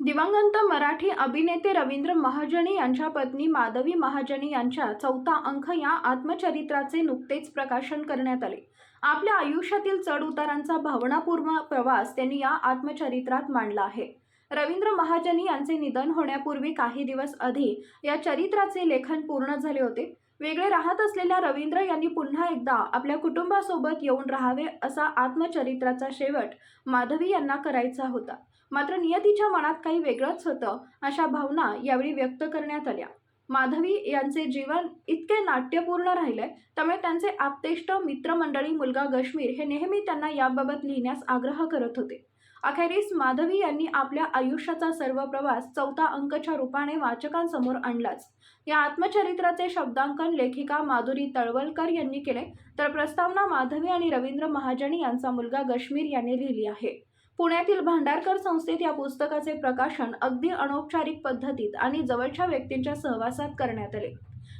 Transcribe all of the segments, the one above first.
दिवंगत मराठी अभिनेते रवींद्र महाजनी यांच्या पत्नी माधवी महाजनी यांच्या चौथा अंक या आत्मचरित्राचे नुकतेच प्रकाशन करण्यात आले. आपल्या आयुष्यातील चढउतारांचा भावनापूर्ण प्रवास त्यांनी या आत्मचरित्रात मांडला आहे. रवींद्र महाजनी यांचे निधन होण्यापूर्वी काही दिवस आधी या चरित्राचे लेखन पूर्ण झाले होते. वेगळे राहत असलेल्या रवींद्र यांनी पुन्हा एकदा आपल्या कुटुंबासोबत येऊन राहावे असा आत्मचरित्राचा शेवट माधवी यांना करायचा होता. मात्र नियतीच्या मनात काही वेगळंच होतं अशा भावना यावेळी व्यक्त करण्यात आल्या. माधवी यांचे जीवन इतके नाट्यपूर्ण राहिले त्यामुळे त्यांचे आप्तेष्ट मित्रमंडळी मुलगा गश्मीर हे नेहमी त्यांना याबाबत लिहिण्यास आग्रह करत होते. अखेरीस माधवी यांनी आपल्या आयुष्याचा सर्व प्रवास चौथा अंकच्या रूपाने वाचकांसमोर आणलाच. या आत्मचरित्राचे शब्दांकन लेखिका माधुरी तळवलकर यांनी केले तर प्रस्तावना माधवी आणि रवींद्र महाजनी यांचा मुलगा गश्मीर यांनी लिहिली आहे. पुण्यातील भांडारकर संस्थेत या पुस्तकाचे प्रकाशन अगदी अनौपचारिक पद्धतीत आणि जवळच्या व्यक्तींच्या सहवासात करण्यात आले.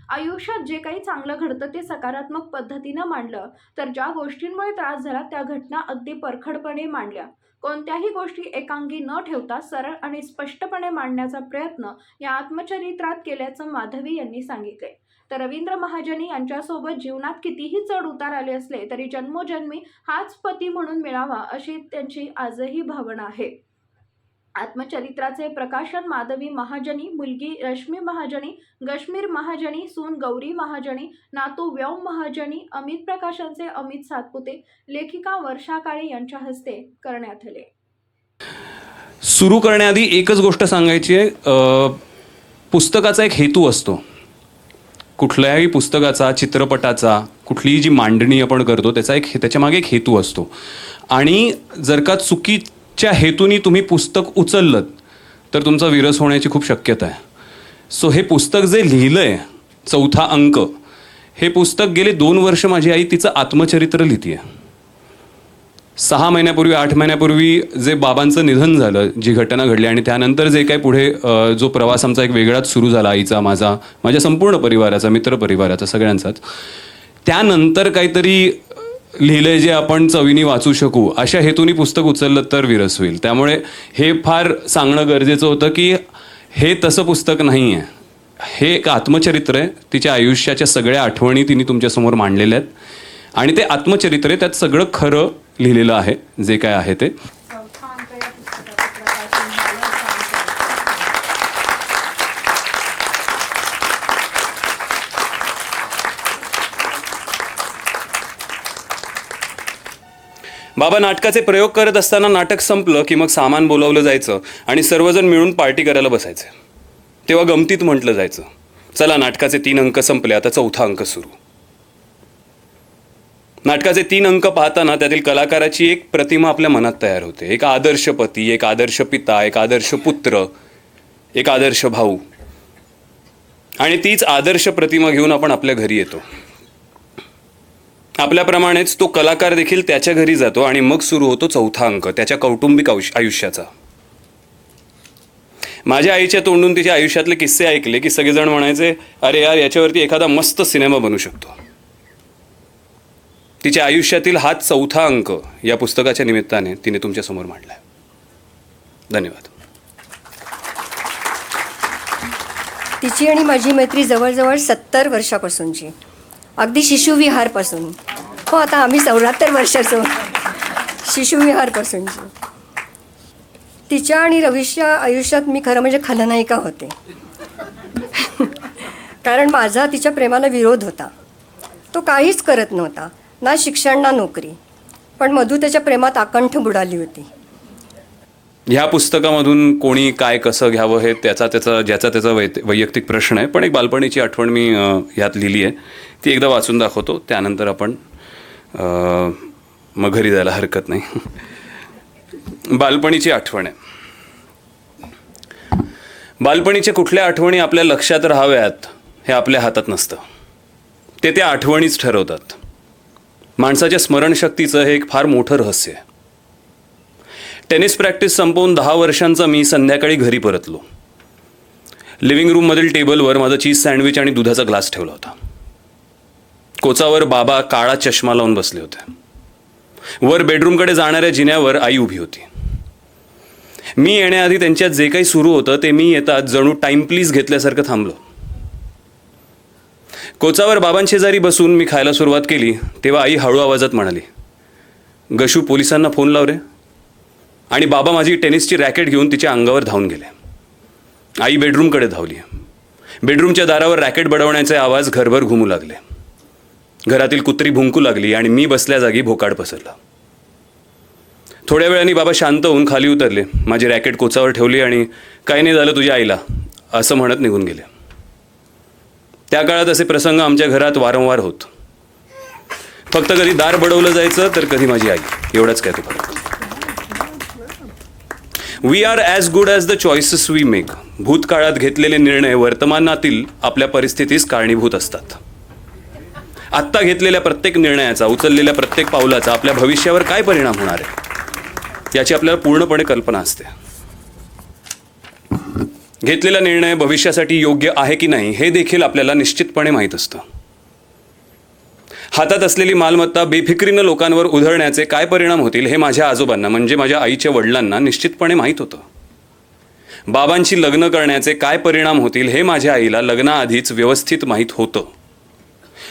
आयुष्यात जे काही चांगलं घडतं ते सकारात्मक पद्धतीनं मांडलं तर ज्या गोष्टींमुळे त्रास झाला त्या घटना अगदी परखडपणे मांडल्या. कोणत्याही गोष्टी एकांगी न ठेवता सरळ आणि स्पष्टपणे मांडण्याचा प्रयत्न या आत्मचरित्रात केल्याचं माधवी यांनी सांगितले. तर रवींद्र महाजनी यांच्यासोबत जीवनात कितीही चढ उतार आले असले तरी जन्मोजन्मी हाच पती म्हणून मिळावा अशी त्यांची आजही भावना आहे. आत्मचरित्राचे प्रकाशन माधवी महाजनी मुलगी रश्मी महाजनी गश्मीर महाजनी सून गौरी महाजनी नातू व्यव महाजनी अमित प्रकाशांचे अमित सातपुते लेखिका वर्षा काळे यांच्या हस्ते करण्यात आले. सुरू करण्याआधी एकच गोष्ट सांगायची आहे पुस्तकाचा एक हेतू असतो. कुठल्याही पुस्तकाचा चित्रपटाचा कुठलीही जी मांडणी आपण करतो त्याचा एक त्याच्यामागे एक हेतू असतो. आणि जर का च्या हेतूनी तुम्ही पुस्तक उचललं तर तुमचा विरस होण्याची खूप शक्यता आहे. सो हे पुस्तक जे लिहिलं आहे चौथा अंक हे पुस्तक गेले दोन वर्ष माझी आई तिचं आत्मचरित्र लिहिते सहा महिन्यापूर्वी आठ महिन्यापूर्वी जे बाबांचं निधन झालं जी घटना घडली आणि त्यानंतर जे काही पुढे जो प्रवास आमचा एक वेगळाच सुरू झाला आईचा माझा माझ्या संपूर्ण परिवाराचा मित्रपरिवाराचा सगळ्यांचाच. त्यानंतर काहीतरी लिहिलंय जे आपण चवीने वाचू शकू अशा हेतूनी पुस्तक उचललं तर विरस होईल. त्यामुळे हे फार सांगणं गरजेचं होतं की हे तसं पुस्तक नाही आहे हे एक आत्मचरित्र आहे. तिच्या आयुष्याच्या सगळ्या आठवणी तिने तुमच्यासमोर मांडलेल्या आहेत. आणि ते आत्मचरित्र आहे. त्यात सगळं खरं लिहिलेलं आहे. जे काय आहे ते. बाबा नाटकाचे प्रयोग करत असताना नाटक संपलं की मग सामान बोलावलं जायचं आणि सर्वजण मिळून पार्टी करायला बसायचे. तेव्हा गमतीत म्हटलं जायचं चला नाटकाचे तीन अंक संपले आता चौथा अंक सुरू. नाटकाचे तीन अंक पाहताना त्यातील कलाकाराची एक प्रतिमा आपल्या मनात तयार होते. एक आदर्श पती एक आदर्श पिता एक आदर्श पुत्र एक आदर्श भाऊ. आणि तीच आदर्श प्रतिमा घेऊन आपण आपल्या घरी येतो. आपल्याप्रमाणेच तो कलाकार देखील त्याच्या घरी जातो आणि मग सुरू होतो चौथा अंक त्याच्या कौटुंबिक आयुष्याचा. माझ्या आईच्या तोंडून तिच्या आयुष्यातले किस्से ऐकले की सगळेजण म्हणायचे अरे यार याच्यावरती एखादा मस्त सिनेमा बनू शकतो. तिच्या आयुष्यातील हा चौथा अंक या पुस्तकाच्या निमित्ताने तिने तुमच्यासमोर मांडला धन्यवाद. तिची आणि माझी मैत्री जवळजवळ सत्तर वर्षापासूनची. अगदी शिशुविहारपासून. हो आता आम्ही चौऱ्याहत्तर वर्षाचो. शिशुविहारपासूनची तिच्या आणि रवीशच्या आयुष्यात मी खरं म्हणजे खलनायिका होते. कारण माझा तिच्या प्रेमाला विरोध होता. तो काहीच करत नव्हता. ना शिक्षण ना नोकरी. पण मधू त्याच्या प्रेमात आकंठ बुडाली होती. ह्या पुस्तकामधून कोणी काय कसं घ्यावं हे त्याचा त्याचा ज्याचा त्याचा वै वैयक्तिक प्रश्न आहे. पण एक बालपणीची आठवण मी ह्यात लिहिली आहे. ती एकदा वाचून दाखवतो. त्यानंतर आपण मग घरी जायला हरकत नाही. बालपणीची आठवण आहे. बालपणीच्या कुठल्या आठवणी आपल्या लक्षात राहाव्यात हे आपल्या हातात नसतं. ते त्या आठवणीच ठरवतात. माणसाच्या स्मरणशक्तीचं हे एक फार मोठं रहस्य आहे. टेनिस प्रॅक्टिस संपवून दहा वर्षांचा मी संध्याकाळी घरी परतलो. लिव्हिंग रूममधील टेबलवर माझा चीज सँडविच आणि दुधाचा ग्लास ठेवला होता. कोचावर बाबा काळा चष्मा लावून बसले होते. वर बेडरूमकडे जाणाऱ्या जिन्यावर आई उभी होती. मी येण्याआधी त्यांच्यात जे काही सुरू होतं ते मी येतात जणू टाईम प्लीज घेतल्यासारखं थांबलो. कोचावर बाबांशेजारी बसून मी खायला सुरुवात केली तेव्हा आई हळू आवाजात म्हणाली गशू पोलिसांना फोन लाव रे. आणि बाबा माझी टेनिसची रॅकेट घेऊन तिच्या अंगावर धावून गेले. आई बेडरूमकडे धावली. बेडरूमच्या दारावर रॅकेट बडवण्याचे आवाज घरभर घुमू लागले. घरातील कुत्री भुंकू लागली आणि मी बसल्या जागी भोकाड पसरला. थोड्या वेळाने बाबा शांत होऊन खाली उतरले. माझी रॅकेट कोचावर ठेवली आणि काही नाही झालं तुझ्या आईला असं म्हणत निघून गेले. त्या काळात असे प्रसंग आमच्या घरात वारंवार होत. फक्त कधी दार बडवलं जायचं तर कधी माझी आई. एवढंच काय तो फरक we are as good as the choices we make भूतकाळात घेतलेले निर्णय वर्तमानातील आपल्या परिस्थितीस कारणीभूत असतात. आत्ता घेतलेल्या प्रत्येक निर्णयाचा उचललेल्या प्रत्येक पावलाचा आपल्या भविष्यावर काय परिणाम होणार आहे? याची आपल्याला पूर्णपणे कल्पना असते. घेतलेला निर्णय भविष्यासाठी योग्य आहे की नाही हे देखील आपल्याला निश्चितपणे माहीत असतं. हातात असलेली मालमत्ता बेफिक्रीनं लोकांवर उधळण्याचे काय परिणाम होतील हे माझ्या आजोबांना म्हणजे माझ्या आईच्या वडिलांना निश्चितपणे माहीत होतं. बाबांशी लग्न करण्याचे काय परिणाम होतील हे माझ्या आईला लग्नाआधीच व्यवस्थित माहीत होतं.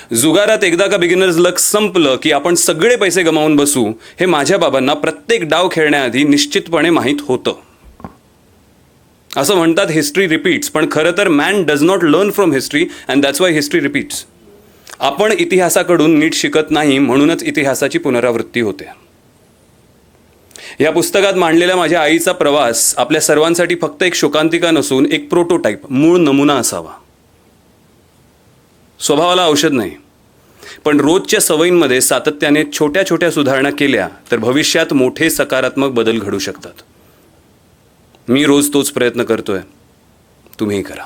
जुगारात एकदा का बिगिनर्स लक संपलं की आपण सगळे पैसे गमावून बसू हे माझ्या बाबांना प्रत्येक डाव खेळण्याआधी निश्चितपणे माहीत होतं. असं म्हणतात हिस्ट्री रिपीट्स पण खरं तर man does not learn from history and that's why history repeats आपण इतिहासाकडून नीट शिकत नाही म्हणूनच इतिहासाची पुनरावृत्ती होते. या पुस्तकात मांडलेला माझ्या आईचा प्रवास आपल्या सर्वांसाठी फक्त एक शोकांतिका नसून एक प्रोटोटाईप मूळ नमुना असावा. स्वभावाला औषध नाही. पण रोजच्या सवयींमध्ये सातत्याने छोट्या छोट्या सुधारणा केल्या तर भविष्यात मोठे सकारात्मक बदल घडू शकतात. मी रोज तोच प्रयत्न करतोय. तुम्हीही करा.